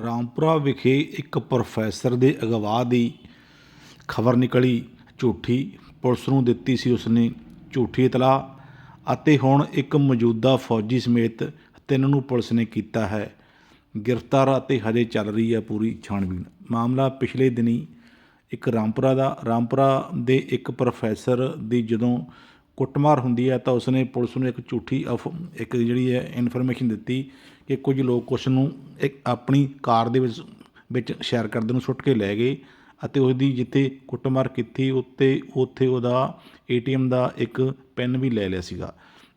ਰਾਮਪੁਰਾ ਵਿਖੇ ਇੱਕ ਪ੍ਰੋਫੈਸਰ ਦੇ ਅਗਵਾ ਦੀ ਖਬਰ ਨਿਕਲੀ। ਝੂਠੀ ਪੁਲਿਸ ਨੂੰ ਦਿੱਤੀ ਸੀ ਉਸਨੇ ਝੂਠੀ ਇਤਲਾਹ ਅਤੇ ਹੁਣ ਇੱਕ ਮੌਜੂਦਾ ਫੌਜੀ ਸਮੇਤ ਤਿੰਨ ਨੂੰ ਪੁਲਿਸ ਨੇ ਕੀਤਾ ਹੈ। ਗ੍ਰਿਫਤਾਰ ਅਤੇ ਹਜੇ ਚੱਲ ਰਹੀ ਹੈ ਪੂਰੀ ਛਾਣਬੀਣ। ਮਾਮਲਾ ਪਿਛਲੇ ਦਿਨੀ ਇੱਕ ਰਾਮਪੁਰਾ ਦਾ। ਰਾਮਪੁਰਾ ਦੇ ਇੱਕ ਪ੍ਰੋਫੈਸਰ ਦੀ ਜਦੋਂ ਕੁੱਟਮਾਰ ਹੁੰਦੀ ਹੈ ਤਾਂ ਉਸਨੇ ਪੁਲਿਸ ਨੂੰ ਇੱਕ ਝੂਠੀ ਅਫ, ਇੱਕ ਜਿਹੜੀ ਹੈ ਇਨਫੋਰਮੇਸ਼ਨ ਦਿੱਤੀ ਕਿ ਕੁਝ ਲੋਕ ਉਸ ਨੂੰ ਇੱਕ ਆਪਣੀ ਕਾਰ ਦੇ ਵਿੱਚ ਵਿੱਚ ਸ਼ੇਅਰ ਕਰਦੇ ਨੂੰ ਸੁੱਟ ਕੇ ਲੈ ਗਏ ਅਤੇ ਉਸ ਜਿੱਥੇ ਕੁੱਟਮਾਰ ਕੀਤੀ ਉੱਤੇ, ਉੱਥੇ ਉਹਦਾ ਏਟੀਐਮ ਦਾ ਇੱਕ ਪੈਨ ਵੀ ਲੈ ਲਿਆ ਸੀਗਾ।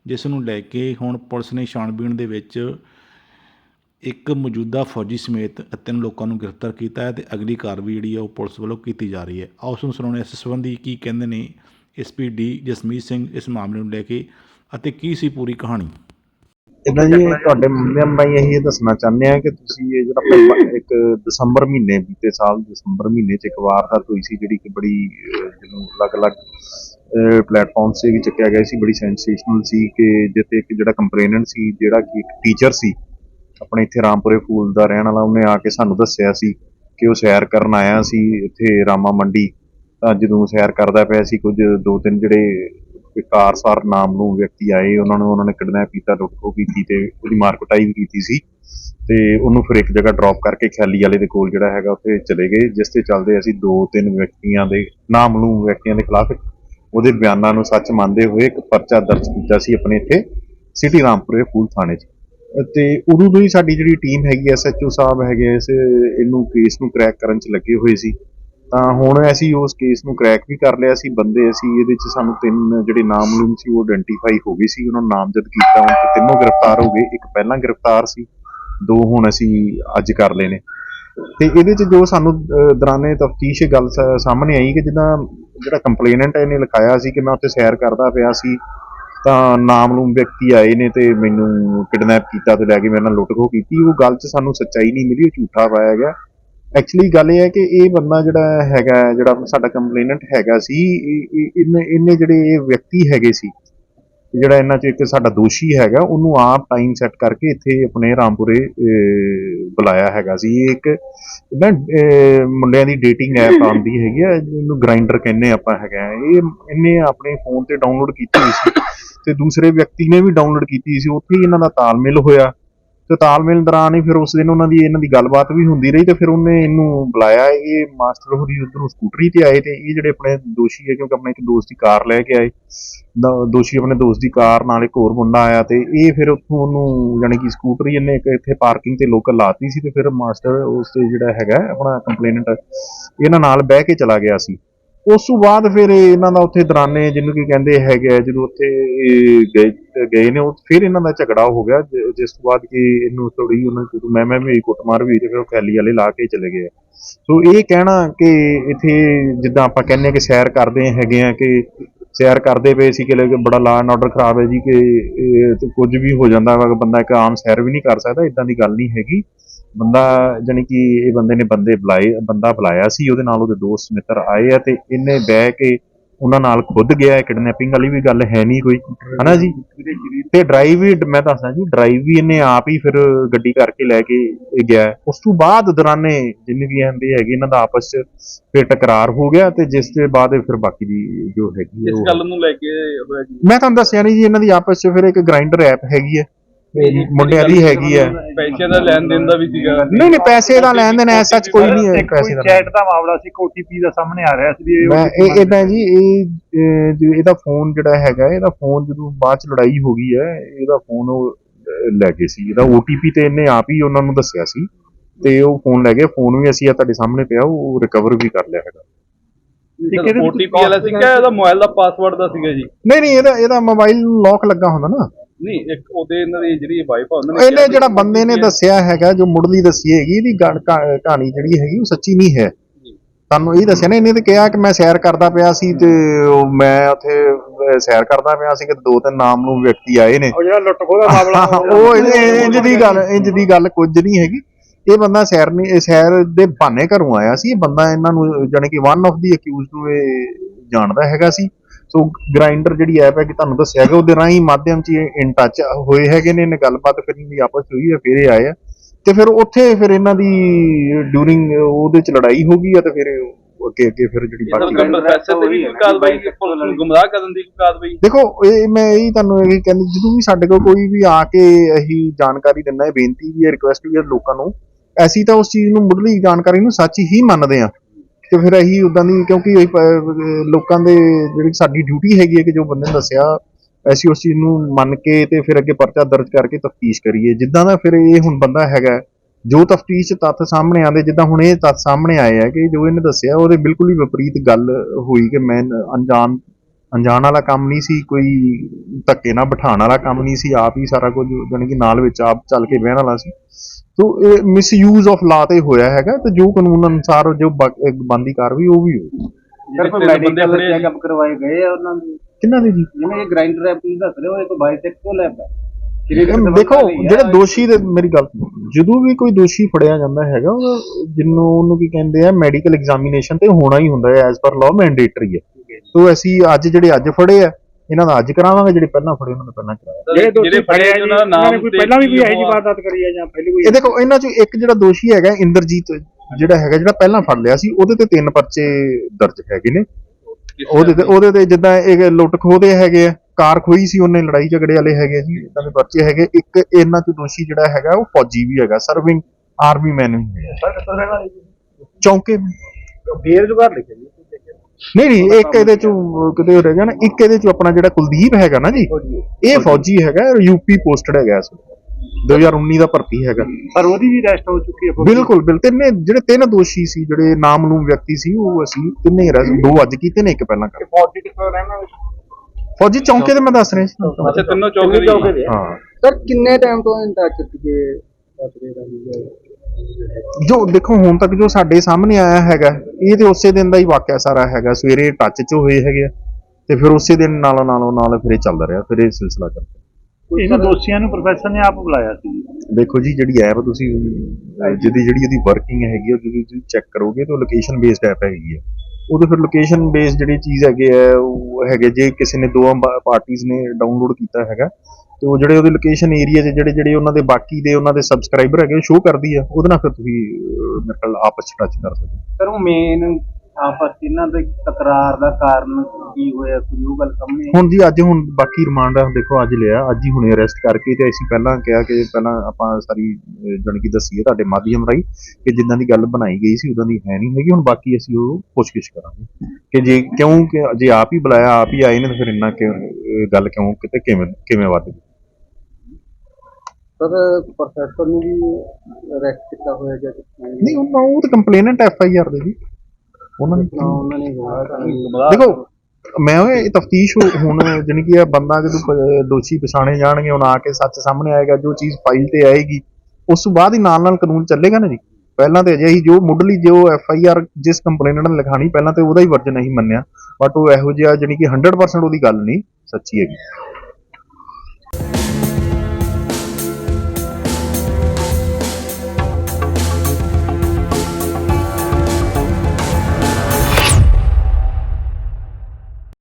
ਜਿਸ ਨੂੰ ਲੈ ਕੇ ਹੁਣ ਪੁਲਿਸ ਨੇ ਛਾਣਬੀਣ ਦੇ ਵਿੱਚ ਇੱਕ ਮੌਜੂਦਾ ਫੌਜੀ ਸਮੇਤ ਤਿੰਨ ਲੋਕਾਂ ਨੂੰ ਗ੍ਰਿਫਤਾਰ ਕੀਤਾ ਹੈ ਤੇ ਅਗਲੀ ਕਾਰਵਾਈ ਜਿਹੜੀ ਹੈ ਉਹ ਪੁਲਿਸ ਵੱਲੋਂ ਕੀਤੀ ਜਾ ਰਹੀ ਹੈ। ਆਓ ਉਸ ਨੂੰ ਸੁਣਾਉਣੇ ਇਸ ਸੰਬੰਧੀ ਕੀ ਕਹਿੰਦੇ ਨੇ ਐਸਪੀ ਡੀ ਜਸਮੀਤ ਸਿੰਘ ਇਸ ਮਾਮਲੇ ਨੂੰ ਲੈ ਕੇ ਅਤੇ ਕੀ ਸੀ ਪੂਰੀ ਕਹਾਣੀ? ਇਦਾਂ ਜੀ ਤੁਹਾਡੇ ਮਾਧਿਅਮ ਰਾਹੀਂ ਇਹੀ ਦੱਸਣਾ ਚਾਹੁੰਦੇ ਆ ਕਿ ਤੁਸੀਂ ਇਹ ਜਿਹੜਾ ਪਹਿਲਾਂ ਇੱਕ ਦਸੰਬਰ ਮਹੀਨੇ ਬੀਤੇ ਸਾਲ ਦਸੰਬਰ ਮਹੀਨੇ ਚ ਇੱਕ ਵਾਰਦਾਤ ਹੋਈ ਸੀ ਜਿਹੜੀ ਕਿ ਬੜੀ ਜਿਹਨੂੰ ਅਲੱਗ-ਅਲੱਗ ਪਲੇਟਫਾਰਮ ਤੇ ਵੀ ਚੱਕਿਆ ਗਿਆ ਸੀ ਬੜੀ ਸੈਂਸੇਸ਼ਨਲ ਸੀ ਕਿ ਜਿੱਤੇ ਇੱਕ ਜਿਹੜਾ ਕੰਪਲੇਨੈਂਟ ਸੀ ਜਿਹੜਾ ਕਿ ਇੱਕ ਟੀਚਰ ਸੀ ਆਪਣੇ ਇੱਥੇ ਰਾਮਪੁਰੇ ਫੂਲ ਦਾ ਰਹਿਣ ਵਾਲਾ ਉਹਨੇ ਆ ਕੇ ਸਾਨੂੰ ਦੱਸਿਆ ਸੀ ਕਿ ਉਹ ਸੈਰ ਕਰਨ ਆਇਆ ਸੀ ਇੱਥੇ ਰਾਮਾ ਮੰਡੀ ਜਦੋਂ ਸੈਰ ਕਰਦਾ ਪਿਆ ਸੀ, ਕੁਝ ਦੋ ਤਿੰਨ ਜਿਹੜੇ ਕਾਰਸਾਰ ਨਾਮ ਨੂੰ ਵਿਅਕਤੀ ਆਏ, ਉਹਨਾਂ ਨੂੰ ਉਹਨਾਂ ਨੇ ਕਿਡਨੈਪ ਕੀਤਾ ਲੁੱਟਖੋ ਕੀਤੀ ਤੇ ਉਹਦੀ ਮਾਰ ਕੁਟਾਈ ਵੀ ਕੀਤੀ ਸੀ ਤੇ ਉਹਨੂੰ ਫਿਰ ਇੱਕ ਜਗ੍ਹਾ ਡ੍ਰੌਪ ਕਰਕੇ ਖਿਆਲੀ ਵਾਲੇ ਦੇ ਕੋਲ ਜਿਹੜਾ ਹੈਗਾ ਉੱਥੇ ਚਲੇ ਗਏ, ਜਿਸ ਤੇ ਚੱਲਦੇ ਅਸੀਂ ਦੋ ਤਿੰਨ ਵਿਅਕਤੀਆਂ ਦੇ ਨਾਮਲੂਮ ਵਿਅਕਤੀਆਂ ਦੇ ਖਿਲਾਫ ਉਹਦੇ ਬਿਆਨਾਂ ਨੂੰ ਸੱਚ ਮੰਨਦੇ ਹੋਏ ਇੱਕ ਪਰਚਾ ਦਰਜ ਕੀਤਾ ਸੀ ਆਪਣੇ ਇੱਥੇ ਸਿਟੀ ਰਾਮਪੁਰੇ ਫੂਲ ਥਾਣੇ 'ਚ। ਤੇ ਉਦੋਂ ਤੋਂ ਹੀ ਸਾਡੀ ਜਿਹੜੀ ਟੀਮ ਹੈਗੀ ਐਸਐਚਓ ਸਾਹਿਬ ਹੈਗੇ ਇਸ ਇਹਨੂੰ ਕੇਸ ਨੂੰ ਕ੍ਰੈਕ ਕਰਨ 'ਚ ਲੱਗੇ ਹੋਏ ਸੀ। ਤਾਂ ਹੁਣ ਅਸੀਂ ਉਸ ਕੇਸ ਨੂੰ ਕ੍ਰੈਕ ਵੀ ਕਰ ਲਿਆ ਸੀ ਬੰਦੇ ਅਸੀਂ ਇਹਦੇ 'ਚ ਸਾਨੂੰ ਤਿੰਨ ਜਿਹੜੇ ਨਾਮਲੂਮ ਸੀ ਉਹ ਆਇਡੈਂਟੀਫਾਈ ਹੋ ਗਏ ਸੀ ਉਹਨਾਂ ਨੂੰ ਨਾਮਜ਼ਦ ਕੀਤਾ ਹੁਣ ਤੇ ਤਿੰਨੋਂ ਗ੍ਰਿਫਤਾਰ ਹੋ ਗਏ ਇੱਕ ਪਹਿਲਾਂ ਗ੍ਰਿਫਤਾਰ ਸੀ ਦੋ ਹੁਣ ਅਸੀਂ ਅੱਜ ਕਰ ਲਏ ਨੇ। ਤੇ ਇਹਦੇ 'ਚ ਜੋ ਸਾਨੂੰ ਅਹ, ਦੌਰਾਨੇ ਤਫਤੀਸ਼ ਗੱਲ ਸਾਹਮਣੇ ਆਈ ਕਿ ਜਿੱਦਾਂ ਜਿਹੜਾ ਕੰਪਲੇਨੈਂਟ ਇਹਨੇ ਲਿਖਾਇਆ ਸੀ ਕਿ ਮੈਂ ਉੱਥੇ ਸੈਰ ਕਰਦਾ ਪਿਆ ਸੀ ਤਾਂ ਨਾਮਲੂਮ ਵਿਅਕਤੀ ਆਏ ਨੇ ਤੇ ਮੈਨੂੰ ਕਿਡਨੈਪ ਕੀਤਾ ਤੇ ਲੈ ਕੇ ਮੇਰੇ ਨਾਲ ਲੁੱਟਖੋ ਕੀਤੀ ਉਹ ਗੱਲ 'ਚ ਸਾਨੂੰ ਸੱਚਾਈ ਨਹੀਂ ਮਿਲੀ ਉਹ ਝੂਠਾ ਪਾਇਆ ਗਿਆ। ਐਕਚੁਅਲੀ ਗੱਲ ਇਹ ਹੈ ਕਿ ਇਹ ਬੰਦਾ ਜਿਹੜਾ ਹੈਗਾ, ਜਿਹੜਾ ਸਾਡਾ ਕੰਪਲੇਨੈਂਟ ਹੈਗਾ ਸੀ ਇਹਨੇ ਇਹਨੇ ਜਿਹੜੇ ਇਹ ਵਿਅਕਤੀ ਹੈਗੇ ਸੀ, ਜਿਹੜਾ ਇਹਨਾਂ 'ਚ ਇੱਕ ਸਾਡਾ ਦੋਸ਼ੀ ਹੈਗਾ, ਉਹਨੂੰ ਆਪ ਟਾਈਮ ਸੈੱਟ ਕਰਕੇ ਇੱਥੇ ਆਪਣੇ ਰਾਮਪੁਰੇ ਬੁਲਾਇਆ ਹੈਗਾ ਸੀ। ਇਹ ਇੱਕ, ਨਾ ਮੁੰਡਿਆਂ ਦੀ ਡੇਟਿੰਗ ਐਪ ਆਉਂਦੀ ਹੈਗੀ ਆ, ਇਹਨੂੰ ਗ੍ਰਾਈਂਡਰ ਕਹਿੰਦੇ ਆਪਾਂ ਹੈਗਾ ਇਹ, ਇਹਨੇ ਆਪਣੇ ਫੋਨ ਤੇ ਡਾਊਨਲੋਡ ਕੀਤੀ ਸੀ ਤੇ ਦੂਸਰੇ ਵਿਅਕਤੀ ਨੇ ਵੀ ਡਾਊਨਲੋਡ ਕੀਤੀ ਸੀ। ਉੱਥੇ ਹੀ ਇਹਨਾਂ ਦਾ ਤਾਲਮੇਲ ਹੋਇਆ। ਤੇ ਤਾਲਮੇਲ ਦੌਰਾਨ ਹੀ ਫਿਰ ਉਸ ਦਿਨ ਉਹਨਾਂ ਦੀ ਇਹਨਾਂ ਦੀ ਗੱਲਬਾਤ ਵੀ ਹੁੰਦੀ ਰਹੀ ਤੇ ਫਿਰ ਉਹਨੇ ਇਹਨੂੰ ਬੁਲਾਇਆ, ਇਹ ਮਾਸਟਰ ਹੋਰੀ ਉਧਰੋਂ ਸਕੂਟਰੀ ਤੇ ਆਏ ਤੇ ਇਹ ਜਿਹੜੇ ਆਪਣੇ ਦੋਸ਼ੀ ਹੈ ਕਿਉਂਕਿ ਆਪਣੇ ਇੱਕ ਦੋਸਤ ਦੀ ਕਾਰ ਲੈ ਕੇ ਆਏ। ਦ- ਦੋਸ਼ੀ ਆਪਣੇ ਦੋਸਤ ਦੀ ਕਾਰ ਨਾਲ ਇੱਕ ਹੋਰ ਮੁੰਡਾ ਆਇਆ ਤੇ ਇਹ ਫਿਰ ਉੱਥੋਂ ਉਹਨੂੰ ਯਾਨੀ ਕਿ ਸਕੂਟਰੀ ਇਹਨੇ ਇੱਕ ਇੱਥੇ ਪਾਰਕਿੰਗ ਤੇ ਲੋਕਲ ਲਾਤੀ ਸੀ ਤੇ ਫਿਰ ਮਾਸਟਰ ਉਸ ਤੇ ਜਿਹੜਾ ਹੈਗਾ, ਆਪਣਾ ਕੰਪਲੇਨੈਂਟ, ਇਹਨਾਂ ਨਾਲ ਬਹਿ ਕੇ ਚਲਾ ਗਿਆ ਸੀ। ਉਸ ਤੋਂ ਬਾਅਦ ਫਿਰ ਇਹ ਇਹਨਾਂ ਦਾ ਉੱਥੇ ਦਰਾਨੇ ਜਿਹਨੂੰ ਕੀ ਕਹਿੰਦੇ ਹੈਗੇ ਆ, ਜਦੋਂ ਉੱਥੇ ਇਹ ਗਏ ਗਏ ਨੇ ਉਹ ਫਿਰ ਇਹਨਾਂ ਦਾ ਝਗੜਾ ਹੋ ਗਿਆ ਜ- ਜਿਸ ਤੋਂ ਬਾਅਦ ਕਿ ਇਹਨੂੰ ਥੋੜੀ ਉਹਨਾਂ ਜਦੋਂ ਮੈਂ ਮੈਂ ਵੀ ਕੁੱਟਮਾਰ ਵੀ ਤੇ ਫਿਰ ਉਹ ਖੈਲੀ ਵਾਲੇ ਲਾ ਕੇ ਚਲੇ ਗਏ ਆ। ਸੋ ਇਹ ਕਹਿਣਾ ਕਿ ਇੱਥੇ ਜਿੱਦਾਂ ਆਪਾਂ ਕਹਿੰਦੇ ਹਾਂ ਕਿ ਸੈਰ ਕਰਦੇ ਹੈਗੇ ਆ ਕਿ ਸੈਰ ਕਰਦੇ ਪਏ ਸੀ ਕਿ ਲੈ- ਬੜਾ ਲਾਅ ਐਂਡ ਆਰਡਰ ਖਰਾਬ ਹੈ ਜੀ ਕਿ ਇਹ ਤੇ ਕੁਝ ਵੀ ਹੋ ਜਾਂਦਾ ਵਾ ਬੰਦਾ ਇੱਕ ਆਮ ਸੈਰ ਵੀ ਨਹੀਂ ਕਰ ਸਕਦਾ ਇਦਾਂ ਦੀ ਗੱਲ ਨਹੀਂ ਹੈਗੀ। ਬੰਦਾ ਜਾਣੀ ਕਿ ਇਹ ਬੰਦੇ ਨੇ ਬੰਦੇ ਬੁਲਾਏ ਬੰਦਾ ਬੁਲਾਇਆ ਸੀ ਉਹਦੇ ਨਾਲ ਉਹਦੇ ਦੋਸਤ ਮਿੱਤਰ ਆਏ ਆ ਤੇ ਇਹਨੇ ਬਹਿ ਕੇ ਉਹਨਾਂ ਨਾਲ ਖੁਦ ਗਿਆ ਕਿਡਨੈਪਿੰਗ ਵਾਲੀ ਵੀ ਗੱਲ ਹੈ ਨਹੀਂ ਕੋਈ ਹਨਾ ਜੀ? ਤੇ ਡਰਾਈਵ ਵੀ ਮੈਂ ਦੱਸਦਾ ਜੀ ਡਰਾਈਵ ਵੀ ਇਹਨੇ ਆਪ ਹੀ ਫਿਰ ਗੱਡੀ ਕਰਕੇ ਲੈ ਕੇ ਗਿਆ। ਉਸ ਤੋਂ ਬਾਅਦ ਦੌਰਾਨੇ ਜਿੰਨੇ ਵੀ ਆਂਦੇ ਹੈਗੇ ਇਹਨਾਂ ਦਾ ਆਪਸ ਚ ਫਿਰ ਟਕਰਾਰ ਹੋ ਗਿਆ ਤੇ ਜਿਸ ਦੇ ਬਾਅਦ ਫਿਰ ਬਾਕੀ ਦੀ ਜੋ ਹੈਗੀ ਇਸ ਗੱਲ ਨੂੰ ਲੈ ਕੇ ਹੋਇਆ ਜੀ ਮੈਂ ਤੁਹਾਨੂੰ ਦੱਸਿਆ ਨਹੀਂ ਜੀ ਇਹਨਾਂ ਦੀ ਆਪਸ ਚ ਫਿਰ ਇੱਕ ਗ੍ਰਾਈਂਡਰ ਐਪ ਹੈਗੀ ਹੈ ਮੁੰਡਿਆਂ ਦੀ ਹੈਗੀ ਹੈ ਪੈਸੇ ਦਾ ਲੈਣ ਦੇਣ ਦਾ ਵੀ ਸੀਗਾ। ਨਹੀਂ ਨਹੀਂ ਪੈਸੇ ਦਾ ਲੈਣ ਦੇਣ ਐਸਾ ਸੱਚ ਕੋਈ ਨਹੀਂ ਹੈ ਇੱਕ ਪੈਸੇ ਕੋਈ ਦਾ ਚੈਟ ਦਾ ਮਾਮਲਾ ਸੀ ਓਟੀਪੀ ਦਾ ਸਾਹਮਣੇ ਆ ਰਿਹਾ ਸੀ ਵੀ ਇਹ ਮੈਂ ਇਹ ਇਦਾਂ ਜੀ ਇਹ ਅਹ, ਇਹਦਾ ਫੋਨ ਜਿਹੜਾ ਹੈਗਾ ਇਹਦਾ ਫੋਨ ਜਦੋਂ ਬਾਅਦ ਚ ਲੜਾਈ ਹੋ ਗਈ ਹੈ ਇਹਦਾ ਫੋਨ ਉਹ ਅਹ, ਲੈ ਗਏ ਸੀ। ਇਹਦਾ OTP ਤੇ ਇਹਨੇ ਆਪ ਹੀ ਉਹਨਾਂ ਨੂੰ ਦੱਸਿਆ ਸੀ ਤੇ ਉਹ ਫੋਨ ਲੈ ਗਏ। ਫੋਨ ਵੀ ਅਸੀਂ ਆ ਤੁਹਾਡੇ ਸਾਹਮਣੇ ਪਿਆ ਉਹ ਰਿਕਵਰ ਵੀ ਕਰ ਲਿਆ ਹੈਗਾ। ਠੀਕ ਹੈ, ਇਹਦੇ ਵਿੱਚ OTP ਵਾਲਾ ਸੀਗਾ ਇਹਦਾ ਮੋਬਾਈਲ ਦਾ ਪਾਸਵਰਡ ਦਾ ਸੀਗਾ ਜੀ। ਨਹੀਂ ਨਹੀਂ ਇਹਦਾ ਇਹਦਾ ਮੋਬਾਈਲ ਲੌਕ ਲੱਗਾ ਹੁੰਦਾ ਨਾ। ਨਹੀਂ ਇੱਕ ਉਹਦੇ ਇਹਨਾਂ ਦੀ ਜਿਹੜੀ ਵਾਈਫ ਆ ਉਹਨਾਂ ਨੇ ਇਹਨੇ ਜਿਹੜਾ ਬੰਦੇ ਨੇ ਦੱਸਿਆ ਹੈਗਾ ਜੋ ਮੁੱਢਲੀ ਦੱਸੀ ਹੈਗੀ ਇਹਦੀ ਗੱਲ- ਕਹਾ- ਕਹਾਣੀ ਜਿਹੜੀ ਹੈਗੀ ਉਹ ਸੱਚੀ ਨਹੀਂ ਹੈ। ਤੁਹਾਨੂੰ ਇਹ ਦੱਸਿਆ ਨਾ ਇਹਨੇ ਤੇ ਕਿਹਾ ਕਿ ਮੈਂ ਸੈਰ ਕਰਦਾ ਪਿਆ ਸੀ ਤੇ ਮੈਂ ਉੱਥੇ ਸੈਰ ਕਰਦਾ ਪਿਆ ਸੀ ਕਿ ਦੋ ਤਿੰਨ ਨਾਮ ਨੂੰ ਵਿਅਕਤੀ ਆਏ ਨੇ। ਉਹ ਜਿਹੜਾ ਲੁੱਟ ਖੋਹ ਦਾ ਮਾਮਲਾ ਉਹ ਇੰਜ ਦੀ ਗੱਲ ਇੰਜ ਦੀ ਗੱਲ ਕੁਝ ਨਹੀਂ ਹੈਗੀ। ਇਹ ਬੰਦਾ ਸੈਰ ਨਹੀਂ ਇਹ ਸੈਰ ਦੇ ਬਹਾਨੇ ਘਰੋਂ ਆਇਆ ਸੀ। ਇਹ ਬੰਦਾ ਇਹਨਾਂ ਨੂੰ ਜਾਣੀ ਕਿ ਵਨ ਆਫ ਦੀ ਅਕਿਊਜ਼ਡ ਨੂੰ ਇਹ ਜਾਣਦਾ ਹੈਗਾ ਸੀ। ਸੋ ਗ੍ਰਾਈਂਡਰ ਜਿਹੜੀ ਐਪ ਹੈ ਕਿ ਤੁਹਾਨੂੰ ਦੱਸਿਆ ਕਿ ਉਹਦੇ ਰਾਹੀਂ ਮਾਧਿਅਮ ਚ ਇਨ ਟੱਚ ਹੋਏ ਹੈਗੇ ਨੇ ਇਹਨੇ ਗੱਲਬਾਤ ਕਰਨੀ ਦੀ ਆਪਸ 'ਚ ਹੋਈ ਹੈ ਫਿਰ ਇਹ ਆਏ ਆ ਤੇ ਫਿਰ ਉੱਥੇ ਫਿਰ ਇਹਨਾਂ ਦੀ ਡਿਊਰਿੰਗ ਉਹਦੇ ਚ ਲੜਾਈ ਹੋ ਗਈ ਆ ਤੇ ਫਿਰ ਅੱਗੇ ਅੱਗੇ ਫਿਰ ਜਿਹੜੀ ਬਾਕੀ ਤੇ ਵੀ ਕਾਰਵਾਈ ਗੁੰਮਰਾਹ ਕਰਨ ਦੀ ਕਾਰਵਾਈ। ਦੇਖੋ ਇਹ ਮੈਂ ਇਹੀ ਤੁਹਾਨੂੰ ਇਹ ਕਹਿੰਦੀ ਜਦੋਂ ਵੀ ਸਾਡੇ ਕੋਲ ਕੋਈ ਵੀ ਆ ਕੇ ਇਹੀ ਜਾਣਕਾਰੀ ਦਿੰਦਾ ਹੈ ਬੇਨਤੀ ਵੀ ਹੈ ਰਿਕੁਐਸਟ ਵੀ ਹੈ ਲੋਕਾਂ ਨੂੰ ਅਸੀਂ ਤਾਂ ਉਸ ਚੀਜ਼ ਨੂੰ ਮੁੱਢਲੀ ਜਾਣਕਾਰੀ ਨੂੰ ਸੱਚ ਹੀ ਮੰਨਦੇ ਆ ਤੇ ਫਿਰ ਅਸੀਂ ਉਦਾਂ ਦੀ ਕਿਉਂਕਿ ਇਹ ਪ- ਲੋਕਾਂ ਦੇ ਜਿਹੜੀ ਸਾਡੀ ਡਿਊਟੀ ਹੈਗੀ ਹੈ ਕਿ ਜੋ ਬੰਦੇ ਨੇ ਦੱਸਿਆ, ਅਸੀਂ ਉਸ ਚੀਜ਼ ਨੂੰ ਮੰਨ ਕੇ ਤੇ ਫਿਰ ਅੱਗੇ ਪਰਚਾ ਦਰਜ ਕਰਕੇ ਤਫਤੀਸ਼ ਕਰੀਏ। ਜਿੱਦਾਂ ਦਾ ਫਿਰ ਇਹ ਹੁਣ ਬੰਦਾ ਹੈਗਾ, ਜੋ ਤਫਤੀਸ਼ ਤੱਥ ਸਾਹਮਣੇ ਆਉਂਦੇ, ਜਿੱਦਾਂ ਹੁਣ ਇਹ ਤੱਥ ਸਾਹਮਣੇ ਆਏ ਆ ਕਿ ਜੋ ਇਹਨੇ ਦੱਸਿਆ, ਉਹਦੇ ਬਿਲਕੁਲ ਹੀ ਵਿਪਰੀਤ ਗੱਲ ਹੋਈ ਕਿ ਮੈਂ ਅਣਜਾਣ ਅਣਜਾਣ ਵਾਲਾ ਕੰਮ ਨਹੀਂ ਸੀ ਕੋਈ ਧੱਕੇ ਨਾਲ ਬਿਠਾਉਣ ਵਾਲਾ ਕੰਮ ਨਹੀਂ ਸੀ ਆਪ ਹੀ ਸਾਰਾ ਕੁਝ ਜਾਣੀ ਕਿ ਨਾਲ ਵਿੱਚ ਆਪ ਚੱਲ ਕੇ ਬਹਿਣ ਵਾਲਾ ਸੀ। ਤੋ ਇਹ ਮਿਸਯੂਜ਼ ਆਫ ਲਾ ਤੇ ਹੋਇਆ ਹੈਗਾ ਤੇ ਜੋ ਕਾਨੂੰਨ ਅਨੁਸਾਰ ਜੋ ਬੰਦੀ ਕਾਰਵਾਈ ਉਹ ਵੀ ਹੋਈ। ਸਿਰਫ ਮੈਡੀਕਲ। ਚੈੱਕਅਪ ਕਰਵਾਏ ਗਏ ਆ ਉਹਨਾਂ ਦੇ। ਕਿੰਨਾ ਦੇ ਜੀ? ਜਿਵੇਂ ਇਹ ਗ੍ਰਾਈਂਡਰ ਐਪ ਤੁਸੀਂ ਦੱਸ ਰਹੇ ਹੋ ਇਹ ਕੋਈ ਬਾਈਸੈਕਸੁਅਲ ਐਪ ਹੈ ਦੇਖੋ ਜਿਹੜੇ ਦੋਸ਼ੀ ਦੇ ਮੇਰੀ ਗੱਲ ਸੁਣੋ, ਜਦੋਂ ਵੀ ਕੋਈ ਦੋਸ਼ੀ ਫੜਿਆ ਜਾਂਦਾ ਹੈਗਾ ਉਹ ਜਿਹਨੂੰ ਉਹਨੂੰ ਕੀ ਕਹਿੰਦੇ ਆ ਮੈਡੀਕਲ ਐਗਜ਼ਾਮੀਨੇਸ਼ਨ ਤੇ ਹੋਣਾ ਹੀ ਹੁੰਦਾ ਹੈ ਐਜ਼ ਪਰ ਲਾਅ ਮੈਂਡੇਟਰੀ ਹੈ। ਸੋ ਅਸੀਂ ਅੱਜ ਜਿਹੜੇ ਅੱਜ ਫੜੇ ਆ ਇਹਨਾਂ ਦਾ ਅੱਜ ਕਰਾਵਾਂਗੇ ਜਿਹੜੇ ਪਹਿਲਾਂ ਫੜੇ ਉਹਨਾਂ ਦਾ ਪਹਿਲਾਂ ਕਰਾਇਆ ਜਿਹੜੇ ਦੋਸ਼ੀ ਜਿਹੜੇ ਫੜੇ ਆ ਜੀ, ਉਹਨਾਂ ਦਾ ਉਹਨਾਂ ਨੇ ਨਾਮ ਕੋਈ ਤੇ ਪਹਿਲਾਂ ਵੀ ਕੋਈ ਕੀ ਇਹੋ ਜਿਹੀ ਹੋਆ? ਵਾਰਦਾਤ ਕਰੀ ਹੈ ਜਾਂ ਪਹਿਲੇ ਕੋਈ ਇਹ ਦੇਖੋ ਇਹਨਾਂ ਚੋਂ ਇੱਕ ਜਿਹੜਾ ਦੋਸ਼ੀ ਹੈਗਾ ਇੰਦਰਜੀਤ ਜਿਹੜਾ ਹੈਗਾ ਜਿਹੜਾ ਪਹਿਲਾਂ ਫੜ ਲਿਆ ਸੀ ਉਹਦੇ ਤੇ ਤਿੰਨ ਪਰਚੇ ਦਰਜ ਹੈਗੇ ਨੇ। ਉਹਦੇ ਤੇ ਉਹਦੇ ਤੇ ਜਿੱਦਾਂ ਇਹ ਲੁੱਟ ਖੋਹ ਦੇ ਹੈਗੇ ਆ ਕਾਰ ਖੋਈ ਸੀ ਉਹਨੇ ਲੜਾਈ ਝਗੜੇ ਵਾਲੇ ਹੈਗੇ ਸੀ ਇਦਾਂ ਦੇ ਪਰਚੇ ਹੈਗੇ। ਇੱਕ ਇਹਨਾਂ ਚ ਦੋਸ਼ੀ ਜਿਹੜਾ ਹੈਗਾ ਉਹ ਫੌਜੀ ਵੀ ਹੈਗਾ ਸਰਵਿੰਗ ਆਰਮੀ ਮੈਨ ਵੀ ਹੈਗਾ। ਚੌਂਕੇ। ਬੇਰੁਜ਼ਗਾਰ ਲਿਖਿਆ ਜੀ। ਨਹੀਂ ਨਹੀਂ ਇੱਕ ਇਹਦੇ ਚ ਕਿਤੇ ਰਹਿ ਗਿਆ ਨਾ ਇੱਕ ਇਹਦੇ ਚ ਆਪਣਾ ਜਿਹੜਾ ਕੁਲਦੀਪ ਹੈਗਾ ਨਾ ਜੀ ਇਹ ਫੌਜੀ। ਹੈਗਾ ਯੂਪੀ ਪੋਸਟਡ ਹੈਗਾ ਇਸ ਵੇਲੇ। 2019 ਦਾ ਭਰਤੀ ਹੈਗਾ। ਪਰ ਉਹਦੀ ਵੀ ਅਰੈਸਟ ਹੋ ਚੁੱਕੀ ਹੈ ਬਿਲਕੁਲ ਬਿਲਕੁਲ। ਤਿੰਨੇ ਜਿਹੜੇ ਤਿੰਨ ਦੋਸ਼ੀ ਸੀ ਜਿਹੜੇ ਨਾਮਲੂਮ ਵਿਅਕਤੀ ਸੀ ਉਹ ਅਸੀਂ ਤਿੰਨੇ ਰਸ ਦੋ ਅੱਜ ਕੀਤੇ ਨੇ ਇੱਕ ਪਹਿਲਾਂ ਕਰ। ਫੌਜੀ ਕਿੱਥੋਂ ਰਹਿਣਾ ਫੌਜੀ ਚੌਂਕੇ ਦੇ ਮੈਂ ਦੱਸ ਰਿਹਾ ਸੀ ਅੱਛਾ ਤਿੰਨੋਂ ਚੌਕੇ ਦੀ ਹਾਂ ਸਰ ਕਿੰਨੇ ਟਾਈਮ ਤੋਂ ਇਨ ਟੱਚ ਸੀਗੇ ਜੋ ਦੇਖੋ ਹੁਣ ਤੱਕ ਜੋ ਸਾਡੇ ਸਾਹਮਣੇ ਆਇਆ ਹੈਗਾ ਇਹ ਤੇ ਉਸੇ ਦਿਨ ਦਾ ਹੀ ਵਾਕਿਆ ਸਾਰਾ ਹੈਗਾ। ਸਵੇਰੇ ਟੱਚ 'ਚ ਹੋਏ ਹੈਗੇ ਆ ਤੇ ਫਿਰ ਉਸੇ ਦਿਨ ਨਾਲੋਂ ਨਾਲੋਂ ਨਾਲ ਫਿਰ ਇਹ ਚੱਲਦਾ ਰਿਹਾ ਫਿਰ ਇਹ ਸਿਲਸਿਲਾ ਚੱਲਦਾ ਇਹਨਾਂ ਦੋਸ਼ੀਆਂ ਨੂੰ ਪ੍ਰੋਫੈਸਰ ਨੇ ਆਪ ਬੁਲਾਇਆ ਸੀ। ਦੇਖੋ ਜੀ ਜਿਹੜੀ ਐਪ ਤੁਸੀਂ ਜਿਹਦੀ ਜਿਹੜੀ ਇਹਦੀ ਵਰਕਿੰਗ ਹੈਗੀ ਆ, ਉਹ ਜਦੋਂ ਤੁਸੀਂ ਚੈੱਕ ਕਰੋਗੇ ਤਾਂ ਲੋਕੇਸ਼ਨ ਬੇਸਡ ਐਪ ਹੈਗੀ ਹੈ ਉਹਦੇ ਫਿਰ ਲੋਕੇਸ਼ਨ ਬੇਸਡ ਜਿਹੜੀ ਚੀਜ਼ ਹੈਗੀ ਹੈ ਉਹ ਹੈਗੇ ਜੇ ਕਿਸੇ ਨੇ ਦੋ ਪਾਰਟੀਆਂ ਨੇ ਡਾਊਨਲੋਡ ਕੀਤਾ ਹੈਗਾ ਤੇ ਉਹ ਜਿਹੜੇ ਉਹਦੇ ਲੋਕੇਸ਼ਨ ਏਰੀਆ 'ਚ ਜਿਹੜੇ ਜਿਹੜੇ ਉਹਨਾਂ ਦੇ ਬਾਕੀ ਦੇ ਉਹਨਾਂ ਦੇ ਸਬਸਕ੍ਰਾਈਬਰ ਹੈਗੇ ਸ਼ੋ ਕਰਦੀ ਆ ਉਹਦੇ ਨਾਲ ਫਿਰ ਤੁਸੀਂ ਮੇਰੇ ਖਿਆਲ ਆਪਸ 'ਚ ਟੱਚ ਕਰ ਸਕਦੇ। ਸਰ ਉਹ ਮੇਨ ਆਪਸ ਇਹਨਾਂ ਦੇ ਤਕਰਾਰ ਦਾ ਕਾਰਨ ਕੀ ਹੋਇਆ ਕੋਈ ਉਹ ਗੱਲ ਸਾਹਮਣੇ? ਹੁਣ ਜੀ ਅੱਜ ਹੁਣ ਬਾਕੀ ਰਿਮਾਂਡ ਆ ਦੇਖੋ ਅੱਜ ਲਿਆ ਅੱਜ ਹੀ ਹੁਣੇ ਅਰੈਸਟ ਕਰਕੇ ਤੇ ਅਸੀਂ ਪਹਿਲਾਂ ਕਿਹਾ ਕਿ ਪਹਿਲਾਂ ਆਪਾਂ ਸਾਰੀ ਜਾਣੀ ਕਿ ਦੱਸੀਏ ਤੁਹਾਡੇ ਮਾਧਿਅਮ ਰਾਹੀਂ ਕਿ ਜਿੱਦਾਂ ਦੀ ਗੱਲ ਬਣਾਈ ਗਈ ਸੀ ਉਦਾਂ ਦੀ ਹੈ ਨਹੀਂ ਹੈਗੀ ਹੁਣ ਬਾਕੀ ਅਸੀਂ ਉਹ ਪੁੱਛਗਿੱਛ ਕਰਾਂਗੇ ਕਿ ਜੇ ਕਿਉਂ ਕਿ ਜੇ ਆਪ ਹੀ ਬੁਲਾਇਆ ਆਪ ਹੀ ਆਏ ਨੇ ਤਾਂ ਫਿਰ ਇੰਨਾ ਇਹ ਗੱਲ ਕਿਉਂ ਕਿਤੇ ਕਿਵੇਂ ਕਿਵੇਂ ਵੱਧ ਗਈ? ਸਰ ਪ੍ਰੋਫੈਸਰ ਨੂੰ ਵੀ ਅਰੈਸਟ ਕੀਤਾ ਹੋਇਆ ਜਾਂ ਨਹੀਂ? ਉਹਨਾਂ ਉਹ ਤਾਂ ਕੰਪਲੇਨੈਂਟ ਐਫ ਆਈ ਆਰ ਦੇ ਜੀ। ਉਹਨਾਂ ਨੇ ਉਹਨਾਂ ਨੇ ਕਰ ਦੇਖੋ ਮੈਂ ਉਹ ਇਹ ਤਫਤੀਸ਼ ਹੁਣ ਜਾਣੀ ਕਿ ਇਹ ਬੰਦਾ ਜਦੋਂ ਦੋਸ਼ੀ ਪਛਾਣੇ ਜਾਣਗੇ ਹੁਣ ਆ ਕੇ ਸੱਚ ਸਾਹਮਣੇ ਆਏਗਾ ਜੋ ਚੀਜ਼ ਫਾਈਲ ਤੇ ਆਏਗੀ ਉਸ ਤੋਂ ਬਾਅਦ ਹੀ ਨਾਲ ਨਾਲ ਕਾਨੂੰਨ ਚੱਲੇਗਾ ਨਾ ਜੀ। ਪਹਿਲਾਂ ਤੇ ਅਜੇ ਹੀ ਜੋ ਮੁੱਢਲੀ ਜੋ ਐਫ ਆਈ ਆਰ ਜਿਸ ਕੰਪਲੇਨਟ ਨੇ ਲਿਖਾਣੀ, ਪਹਿਲਾਂ ਤੇ ਉਹਦਾ ਹੀ ਵਰਜਨ ਅਸੀਂ ਮੰਨਿਆ। ਬਟ ਉਹ ਇਹੋ ਜਿਹਾ ਜਾਣੀ ਕਿ 100% ਉਹਦੀ ਗੱਲ ਨਹੀਂ, ਸੱਚੀ ਹੈਗੀ।